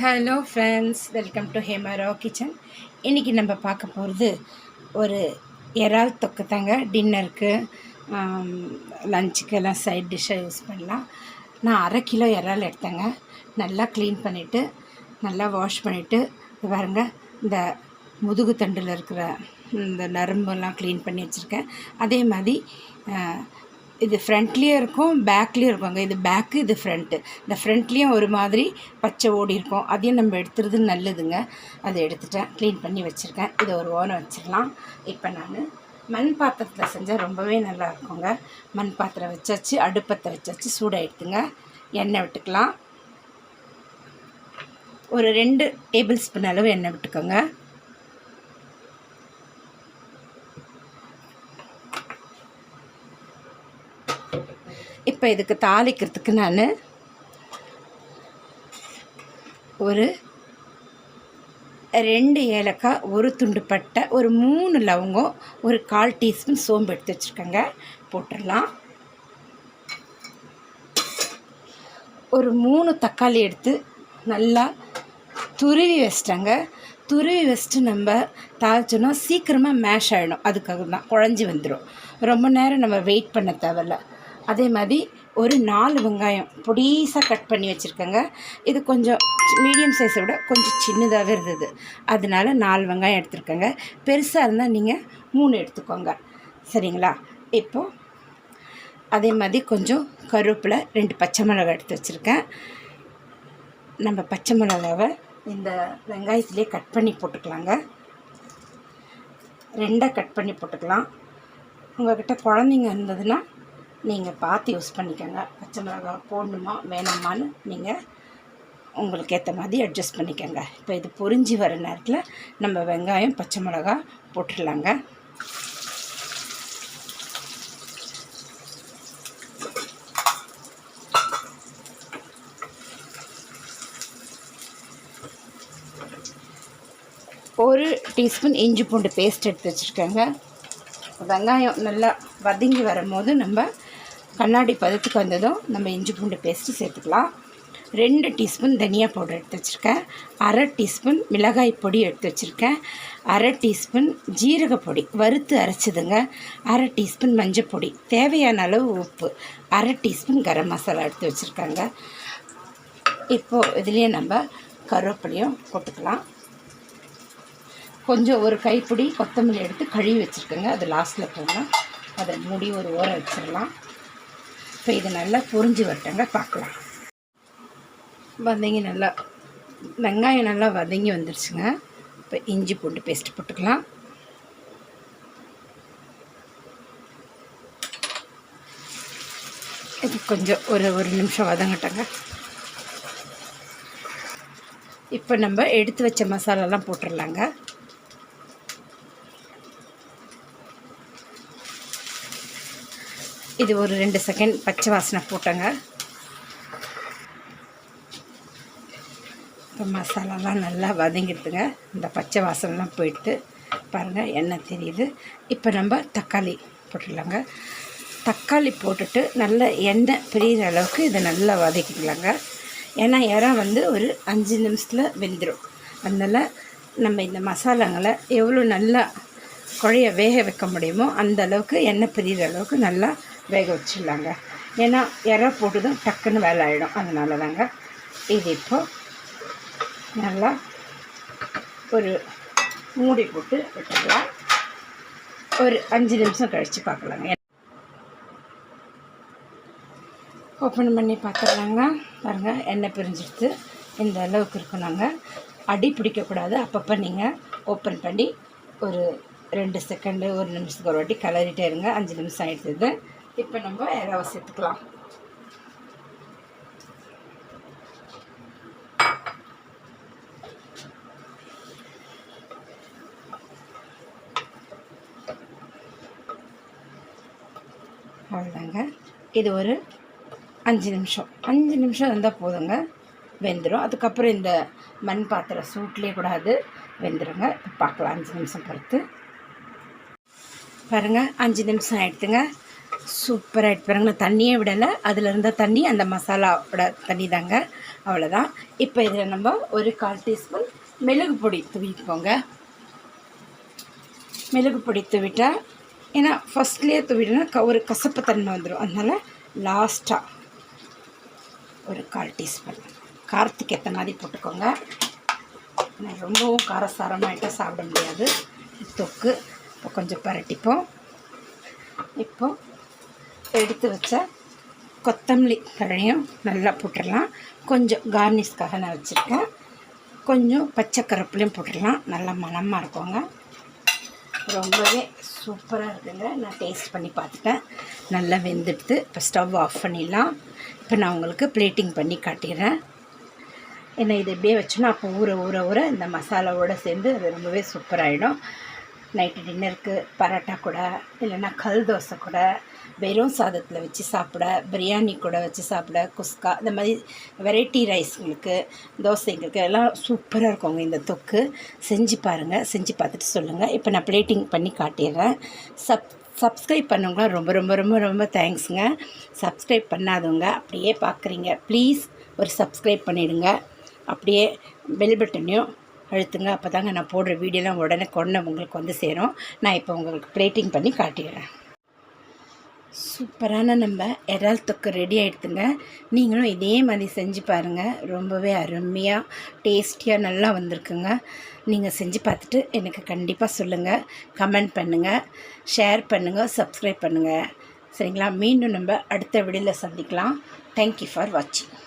Hello friends welcome to Hemaro kitchen இன்றைக்கி நம்ம பார்க்க போகிறது ஒரு இறால் தொக்கு தாங்க. டின்னருக்கு லஞ்சுக்கு எல்லாம் சைட் டிஷ்ஷாக யூஸ் பண்ணலாம். நான் அரை கிலோ இறால் எடுத்தேங்க. நல்லா க்ளீன் பண்ணிவிட்டு நல்லா வாஷ் பண்ணிவிட்டு பாருங்க இந்த முதுகு தண்டில் இருக்கிற இந்த நரம்பெல்லாம் க்ளீன் பண்ணி வச்சுருக்கேன். அதே மாதிரி இது ஃப்ரண்ட்லேயும் இருக்கும் பேக்லேயும் இருக்குங்க இது பேக்கு இது ஃப்ரண்ட்டு இந்த ஃப்ரண்ட்லேயும் ஒரு மாதிரி பச்சை ஓடி இருக்கும். அதையும் நம்ம எடுத்துறது நல்லதுங்க. அதை எடுத்துட்டேன். க்ளீன் பண்ணி வச்சுருக்கேன். இதை ஒரு ஓரம் வச்சிடலாம். இப்போ நான் மண் பாத்திரத்தில் செஞ்சால் ரொம்பவே நல்லா இருக்குங்க. மண் பாத்திரம் வச்சாச்சு அடுப்பத்தை வச்சாச்சு சூடாயிடுத்துங்க எண்ணெய் விட்டுக்கலாம். ஒரு ரெண்டு டேபிள் ஸ்பூன் அளவு எண்ணெய் விட்டுக்கோங்க. இப்போ இதுக்கு தாளிக்கிறதுக்கு நான் ஒரு ரெண்டு ஏலக்காய் ஒரு துண்டு பட்டை ஒரு மூணு லவங்கம் ஒரு கால் டீஸ்பூன் சோம்பு எடுத்து வச்சுருக்கேங்க. போட்டுடலாம். ஒரு மூணு தக்காளி எடுத்து நல்லா துருவி வச்சிட்டாங்க. துருவி வச்சுட்டு நம்ம தாளிச்சோன்னா சீக்கிரமாக மேஷ் ஆகிடும் அதுக்காக தான் குழஞ்சி வந்துடும் ரொம்ப நேரம் நம்ம வெயிட் பண்ண தேவையில்ல. அதே மாதிரி ஒரு நாலு வெங்காயம் பொடிசாக கட் பண்ணி வச்சுருக்கேங்க. இது கொஞ்சம் மீடியம் சைஸை விட கொஞ்சம் சின்னதாகவே இருந்தது. அதனால நாலு வெங்காயம் எடுத்துருக்கேங்க. பெருசாக இருந்தால் நீங்கள் மூணு எடுத்துக்கோங்க. சரிங்களா? இப்போது அதே மாதிரி கொஞ்சம் கருவேப்பிலை ரெண்டு பச்சை மிளகாய் எடுத்து வச்சுருக்கேன். நம்ம பச்சை மிளகாவை இந்த வெங்காயத்துலேயே கட் பண்ணி போட்டுக்கலாங்க. ரெண்டாக கட் பண்ணி போட்டுக்கலாம். உங்கள்கிட்ட குழந்தைங்க இருந்ததுன்னா நீங்கள் பார்த்து யூஸ் பண்ணிக்கோங்க. பச்சை மிளகாய் போடணுமா வேணாமான்னு நீங்கள் உங்களுக்கு ஏற்ற மாதிரி அட்ஜஸ்ட் பண்ணிக்கோங்க. இப்போ இது பொறிஞ்சி வர நேரத்தில் நம்ம வெங்காயம் பச்சை மிளகா போட்டுடலாங்க. ஒரு டீஸ்பூன் இஞ்சி பூண்டு பேஸ்ட் எடுத்து வச்சுருக்கேங்க. வெங்காயம் நல்லா வதங்கி வரும்போது நம்ம கண்ணாடி பதத்துக்கு வந்ததும் நம்ம இஞ்சி பூண்டு பேஸ்ட்டு சேர்த்துக்கலாம். ரெண்டு டீஸ்பூன் தனியா பவுடர் எடுத்து வச்சுருக்கேன். அரை டீஸ்பூன் மிளகாய் பொடி எடுத்து வச்சுருக்கேன். அரை டீஸ்பூன் ஜீரக பொடி வறுத்து அரைச்சதுங்க. அரை டீஸ்பூன் மஞ்சள் பொடி தேவையான அளவு உப்பு அரை டீஸ்பூன் கரம் மசாலா எடுத்து வச்சுருக்காங்க. இப்போது இதுலேயே நம்ம கருவேப்பிலையும் போட்டுக்கலாம். கொஞ்சம் ஒரு கைப்பிடி கொத்தமல்லி எடுத்து கழுவி வச்சுருக்கேங்க. அது லாஸ்ட்டில் போடலாம் அதை மூடி ஒரு ஓரம் வச்சிடலாம். இப்போ இது நல்லா பொறிஞ்சு வரட்டுங்க பார்க்கலாம் வதங்கி நல்லா வெங்காயம் நல்லா வதங்கி வந்துருச்சுங்க. இப்போ இஞ்சி பூண்டு பேஸ்ட் போட்டுக்கலாம். இது கொஞ்சம் ஒரு ஒரு நிமிஷம் வதங்கட்டங்க. இப்போ நம்ம எடுத்து வச்ச மசாலாலாம் போட்டுடலாங்க இது ஒரு ரெண்டு செகண்ட் பச்சை வாசனை போட்டேங்க. இப்போ மசாலாலாம் நல்லா வதங்கிடுதுங்க. இந்த பச்சை வாசனைலாம் போயிட்டு பாருங்கள் எண்ணெய் தெரியுது. இப்போ நம்ம தக்காளி போட்டுடலாங்க. தக்காளி போட்டுட்டு நல்ல எண்ணெய் பிரியிற அளவுக்கு இதை நல்லா வதக்கிக்கலாங்க. ஏன்னா இறா வந்து ஒரு அஞ்சு நிமிஷத்தில் வெந்துடும் அதனால் நம்ம இந்த மசாலாங்களை எவ்வளோ நல்லா குழைய வேக வைக்க முடியுமோ அந்த அளவுக்கு எண்ணெய் பிரியிற அளவுக்கு நல்லா வேக வச்சிடலாங்க. ஏன்னா இறா போட்டதும் டக்குன்னு வேலை ஆகிடும் அதனால தாங்க இது இப்போ நல்லா ஒரு மூடி போட்டு விட்டுக்கலாம் ஒரு அஞ்சு நிமிஷம் கழித்து பார்க்கலாங்க. ஓப்பன் பண்ணி பார்த்துடலாங்க. பாருங்கள் எண்ணெய் பிரிஞ்சிடுது இந்த அளவுக்கு இருக்கணுங்க. அடி பிடிக்கக்கூடாது. அப்பப்போ நீங்கள் ஓப்பன் பண்ணி ஒரு ரெண்டு செகண்டு ஒரு நிமிஷத்துக்கு ஒரு வாட்டி கிளறிட்டே இருங்க. அஞ்சு நிமிஷம் ஆகிடுது இப்போ நம்ம ஏதாவது சேர்த்துக்கலாம் அவ்வளோதாங்க இது ஒரு அஞ்சு நிமிஷம். அஞ்சு நிமிஷம் இருந்தால் போதுங்க. வெந்துடும் அதுக்கப்புறம் இந்த மண் பாத்திரம் சூட்லேயே கூட அது வெந்துடுங்க இப்போ பார்க்கலாம் அஞ்சு நிமிஷம் பொறுத்து பாருங்கள் அஞ்சு நிமிஷம் ஆயிடுத்துங்க சூப்பராக எடுத்து பாருங்க. நான் தண்ணியே விடலை. அதில் இருந்த தண்ணி அந்த மசாலாவோட தண்ணி தாங்க. அவ்வளோதான் இப்போ இதில் நம்ம ஒரு கால் டீஸ்பூன் மிளகு பொடி தூவிப்போங்க மிளகு பொடி தூவிட்டால் ஏன்னா ஃபஸ்ட்லேயே தூவிட்டோன்னா க ஒரு கசப்பு தன்மை வந்துடும் அதனால் லாஸ்ட்டாக ஒரு கால் டீஸ்பூன். காரத்துக்கு ஏற்ற மாதிரி போட்டுக்கோங்க. நான் ரொம்பவும் காரசாரமாகிட்டால் சாப்பிட முடியாது. தொக்கு. இப்போ கொஞ்சம் பரட்டிப்போம். இப்போ எடுத்து வச்ச கொத்தமல்லி தழையும் நல்லா போட்டுடலாம். கொஞ்சம் கார்னிஷ்காக நான் வச்சுருக்கேன். கொஞ்சம் பச்சை கருப்புலையும் போட்டுடலாம். நல்லா மணமாக இருக்குங்க. ரொம்பவே சூப்பராக இருக்குங்க. நான் டேஸ்ட் பண்ணி பார்த்துட்டேன். நல்லா வெந்துடுத்து இப்போ ஸ்டவ் ஆஃப் பண்ணிடலாம். இப்போ நான் உங்களுக்கு பிளேட்டிங் பண்ணி காட்டிடுறேன். ஏன்னா இது இப்படியே வச்சோன்னா அப்போ ஊற ஊற ஊற இந்த மசாலாவோடு சேர்ந்து அது ரொம்பவே சூப்பராகிடும் நைட்டு டின்னருக்கு பரோட்டா கூட இல்லைன்னா கல் தோசை கூட வெறும் சாதத்தில் வச்சு சாப்பிட பிரியாணி கூட வச்சு சாப்பிட குஸ்கா இந்த மாதிரி வெரைட்டி ரைஸ்ங்களுக்கு தோசைங்களுக்கு எல்லாம் சூப்பராக இருக்குங்க இந்த தொக்கு. செஞ்சு பாருங்கள் செஞ்சு பார்த்துட்டு சொல்லுங்கள் இப்போ நான் பிளேட்டிங் பண்ணி காட்டிடுறேன். சப் சப்ஸ்கிரைப் பண்ணவங்களாம் ரொம்ப ரொம்ப ரொம்ப ரொம்ப தேங்க்ஸுங்க சப்ஸ்கிரைப் பண்ணாதவங்க அப்படியே பார்க்குறீங்க ப்ளீஸ் ஒரு சப்ஸ்கிரைப் பண்ணிவிடுங்க அப்படியே பெல் பட்டனையும் அழுத்துங்க. அப்போ தாங்க நான் போடுற வீடியோலாம் உடனே கொண்டு உங்களுக்கு வந்து சேரும். நான் இப்போ உங்களுக்கு பிளேட்டிங் பண்ணி காட்டிடுறேன். சூப்பரான நம்ம இறால் தொக்கு ரெடி ஆகிடுதுங்க நீங்களும் இதே மாதிரி செஞ்சு பாருங்கள் ரொம்பவே அருமையாக டேஸ்டியாக நல்லா வந்திருக்குங்க. நீங்கள் செஞ்சு பார்த்துட்டு எனக்கு கண்டிப்பாக சொல்லுங்கள் கமெண்ட் பண்ணுங்கள் ஷேர் பண்ணுங்கள் சப்ஸ்கிரைப் பண்ணுங்கள் சரிங்களா? மீண்டும் நம்ம அடுத்த வீடியோவில் சந்திக்கலாம். தேங்க்யூ ஃபார் வாட்சிங்